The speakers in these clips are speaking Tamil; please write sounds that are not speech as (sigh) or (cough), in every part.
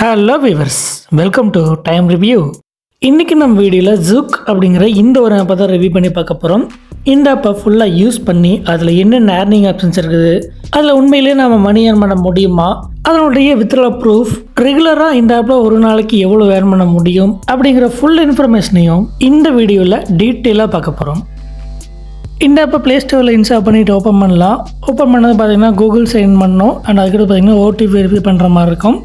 Hello viewers welcome to time review இன்றைக்கி நம்ம வீடியோவில் ஜூக் அப்படிங்கிற இந்த ஒரு ஆப்பை தான் ரிவ்யூ பண்ணி பார்க்க போகிறோம் இந்த ஆப்பை ஃபுல்லாக யூஸ் பண்ணி அதில் என்னென்ன ஏர்னிங் ஆப்ஷன்ஸ் இருக்குது அதில் உண்மையிலேயே நம்ம மணி ஏர்ன் பண்ண முடியுமா அதனுடைய வித்ரா ப்ரூஃப் ரெகுலராக இந்த ஆப்பில் ஒரு நாளைக்கு எவ்வளோ ஏர்ன் பண்ண முடியும் அப்படிங்கிற ஃபுல் இன்ஃபர்மேஷனையும் இந்த வீடியோவில் டீட்டெயிலாக பார்க்க போகிறோம் இந்த ஆப்பை ப்ளே ஸ்டோரில் இன்ஸ்டால் பண்ணிட்டு ஓப்பன் பண்ணலாம். ஓப்பன் பண்ணது பார்த்தீங்கன்னா கூகுள் சைன் பண்ணோம். அண்ட் அதுக்கிட்ட பார்த்தீங்கன்னா ஓடிபி வெரிஃபை பண்ணுற மாதிரி இருக்கும்.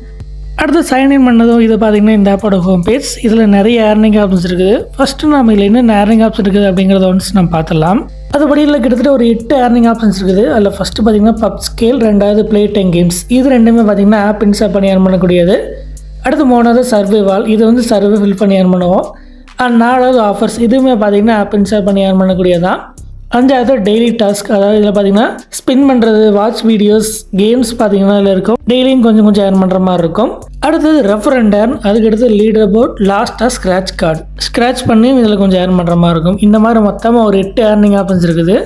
அடுத்து சைன்இன் பண்ணதும் இது பார்த்தீங்கன்னா இந்த ஆப்போட ஹோம் பேஜ் இதில் நிறைய ஏர்னிங் ஆப்ஷன்ஸ் இருக்குது. ஃபஸ்ட்டு நம்ம இதில் என்ன ஏர்னிங் ஆப்ஷன் இருக்குது அப்படிங்கிறத ஒன்ஸ் நம்ம பார்த்துலாம் அதுபடி இல்லை கிட்டத்தட்ட ஒரு எட்டு ஏர்னிங் ஆப்ஷன்ஸ் இருக்குது. அதில் ஃபஸ்ட்டு பார்த்தீங்கன்னா பப் ஸ்கேல் ரெண்டாவது ப்ளே டைம் கேம்ஸ் இது ரெண்டுமே பார்த்தீங்கன்னா ஆப் இன்ஸ்டால் பண்ணி ஏர்ன் பண்ணக்கூடியது. அடுத்து மூணாவது சர்வே வால் இது வந்து சர்வே ஃபில் பண்ணி ஏர்ன் பண்ணுவோம். அண்ட் நாலாவது ஆஃபர்ஸ் இதுவுமே பார்த்தீங்கன்னா ஆப் இன்ஸ்டால் பண்ணி ஏர்ன் பண்ணக்கூடியதான் அஞ்சாவது டெய்லி டாஸ்க் அதாவது இதில் பார்த்தீங்கன்னா ஸ்பின் பண்ணுறது வாட்ச் வீடியோஸ் கேம்ஸ் பார்த்தீங்கன்னா இதில் இருக்கும். டெய்லியும் கொஞ்சம் கொஞ்சம் ஏர்ன் பண்ணுற மாதிரி இருக்கும். அடுத்தது ரெஃபரண்டர்ன் அதுக்கடுத்து லீடர் போர்ட் லாஸ்ட்டாக ஸ்க்ராட்ச் கார்டு ஸ்க்ராட்ச் பண்ணி இதில் கொஞ்சம் ஏர்ன் பண்ணுற மாதிரி இருக்கும். இந்த மாதிரி மொத்தமாக ஒரு எட்டு ஏர்னிங் ஆப்ஷன்ஸ் இருக்குது.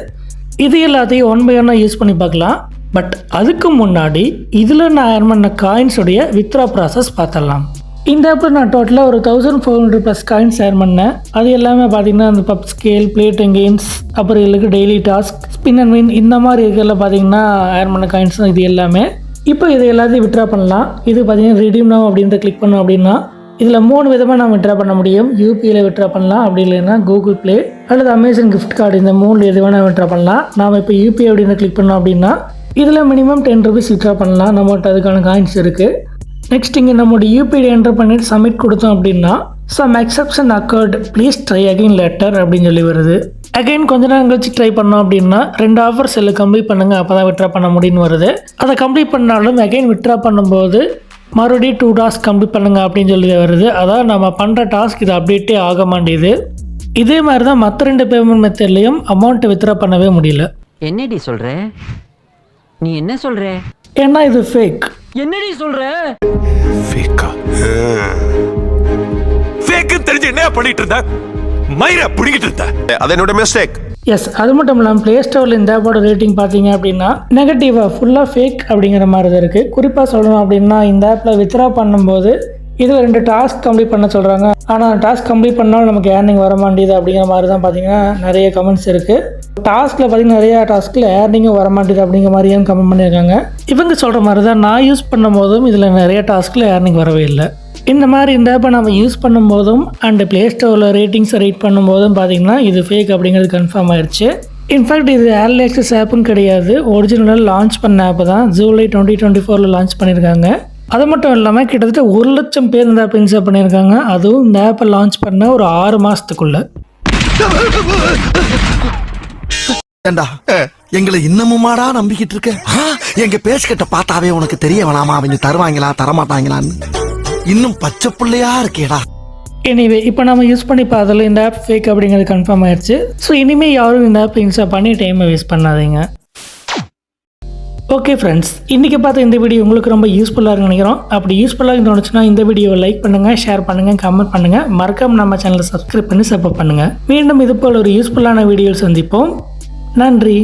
இது எல்லாத்தையும் ஒன் பை ஒன்னாக யூஸ் பண்ணி பார்க்கலாம். பட் அதுக்கு முன்னாடி இதில் நான் ஏர்ன் பண்ண காயின்ஸுடைய வித்ரா ப்ராசஸ் பார்த்துடலாம். இந்த ஆப்பில் நான் டோட்டலாக ஒரு thousand four hundred plus coins share பண்ணேன். அது எல்லாமே பார்த்தீங்கன்னா அந்த பப் ஸ்கேல் பிளேட்டிங் கேம்ஸ் அப்புறம் இதுக்கு daily task spin and win இந்த மாதிரி இருக்கிறதுல பார்த்தீங்கன்னா ஏர் பண்ண காயின்ஸ் தான் இது எல்லாமே. இப்போ இது எல்லாத்தையும் விட்ரா பண்ணலாம். இது பார்த்தீங்கன்னா ரிடீம் now அப்படின்றத கிளிக் பண்ணோம் அப்படின்னா இதில் மூணு விதமாக நம்ம விட்ரா பண்ண முடியும். யூபிஐயில் விட்ரா பண்ணலாம். அப்படி இல்லைன்னா கூகுள் ப்ளே அல்லது அமேசான் கிஃப்ட் கார்டு இந்த மூணு எது வேணால் விட்ரா பண்ணலாம். நாம் இப்போ யூபிஐ அப்படின்னு கிளிக் பண்ணோம் அப்படின்னா இதில் மினிமம் டென் ருபீஸ் விட்ரா பண்ணலாம். நம்மகிட்ட அதுக்கான காயின்ஸ் இருக்குது நெக்ஸ்ட் இங்கே நம்மளோட யூபிஐ என்டர் பண்ணிட்டு சப்மிட் கொடுத்தோம் அப்படின்னா some exception occurred please try again later அப்படின்னு சொல்லி வருது. அகைன் கொஞ்ச நேரம் கழிச்சு ட்ரை பண்ணோம் அப்படின்னா ரெண்டு ஆஃபர் செல்லு கம்ப்ளீட் பண்ணுங்க அப்போ தான் விட்ரா பண்ண முடியும்னு வருது. அதை கம்ப்ளீட் பண்ணாலும் அகைன் விட்ரா பண்ணும்போது மறுபடியும் டூ டாஸ்க் கம்ப்ளீட் பண்ணுங்க அப்படின்னு சொல்லி வருது. அதாவது நம்ம பண்ணுற டாஸ்க் இது அப்டேட்டே ஆக மாட்டேங்குது. இதே மாதிரி தான் மற்ற ரெண்டு பேமெண்ட் மெத்தட்லேயும் அமௌண்ட்டை வித்ரா பண்ணவே முடியல. என்னடி சொல்ற? நீ என்ன சொல்ற? ஏன்னா இது ஃபேக் என்னடி சொல்ற? ஃபேக்கா ஃபேக்கு தெரிஞ்சு என்ன பண்ணிட்டு இருந்த? மயிர பிடிக்கிட்டு இருந்த? அது என்னோட மிஸ்டேக் எஸ் அது மட்டும் இல்லாமல் ப்ளே ஸ்டோரில் இந்த ஆப்போட ரேட்டிங் பார்த்தீங்க அப்படின்னா நெகட்டிவாக ஃபுல்லாக ஃபேக் அப்படிங்கிற மாதிரி தான் இருக்குது குறிப்பாக சொல்லணும் அப்படின்னா இந்த ஆப்பில் வித்ரா பண்ணும்போது இதில் ரெண்டு டாஸ்க் கம்ப்ளீட் பண்ண சொல்கிறாங்க ஆனால் டாஸ்க் கம்ப்ளீட் பண்ணாலும் நமக்கு ஏர்னிங் வர மாட்டேது அப்படிங்கிற மாதிரி தான் பார்த்தீங்கன்னா நிறைய கமெண்ட்ஸ் இருக்குது டாஸ்கில் பார்த்தீங்கன்னா நிறையா டாஸ்கில் ஏர்னிங்கும் வர மாட்டேது அப்படிங்கிற மாதிரியும் கமெண்ட் பண்ணியிருக்காங்க. இவங்க சொல்கிற மாதிரி தான் நான் யூஸ் பண்ணும்போதும் இதில் நிறைய டாஸ்கில் ஏர்னிங் வரவே இல்லை. இந்த மாதிரி இந்த ஆப்பை நம்ம யூஸ் பண்ணும்போதும் அண்ட் ப்ளே ஸ்டோரில் ரேட்டிங்ஸை ரீட் பண்ணும்போதும் பார்த்தீங்கன்னா இது ஃபேக் அப்படிங்கிறது கன்ஃபார்ம் ஆயிடுச்சு இன்ஃபேக்ட் இது ஏர்லி ஆக்சஸ் ஆப்பும் கிடையாது. ஒரிஜினலாக லான்ச் பண்ண ஆப் தான் ஜூலை டுவெண்ட்டி டுவெண்ட்டி ஃபோரில் லான்ச் பண்ணியிருக்காங்க. அது மட்டும் இல்லாமல் கிட்டத்தட்ட ஒரு லட்சம் பேர் இந்த ஆப் இன்ஸ்டால் பண்ணியிருக்காங்க. அதுவும் இந்த ஆப்பை லான்ச் பண்ண ஒரு ஆறு மாதத்துக்குள்ளே (laughs) ஏண்டா? எங்களை இன்னமுமாடா நம்பிக்கிட்டு இருக்க? எங்க பேசிக்கிட்ட பார்த்தாவே உனக்கு தெரிய வேணாமா? அவங்க தருவாங்களா தரமாட்டாங்களான்னு? இன்னும் பச்சை பிள்ளையா இருக்கேடா. எனிவே இப்போ நம்ம யூஸ் பண்ணி பார்த்ததில் இந்த ஆப் ஃபேக் அப்படிங்கிறது கன்ஃபார்ம் ஆயிடுச்சு. ஸோ இனிமேல் யாரும் இந்த ஆப் இன்ஸ்டால் பண்ணி டைமை வேஸ்ட் பண்ணாதீங்க. ஓகே ஃப்ரெண்ட்ஸ் இன்றைக்கி பார்த்த இந்த வீடியோ உங்களுக்கு ரொம்ப யூஸ்ஃபுல்லாக இருக்குன்னு நினைக்கிறோம். அப்படி யூஸ்ஃபுல்லாக தோணுச்சுன்னா இந்த வீடியோவை லைக் பண்ணுங்கள் ஷேர் பண்ணுங்கள் கமெண்ட் பண்ணுங்கள் மறக்காம நம்ம சேனலை சப்ஸ்கிரைப் பண்ணி சப்போர்ட் பண்ணுங்கள் மீண்டும் இது போல் ஒரு யூஸ்ஃபுல்லான வீடியோ சந்திப்போம். நன்றி.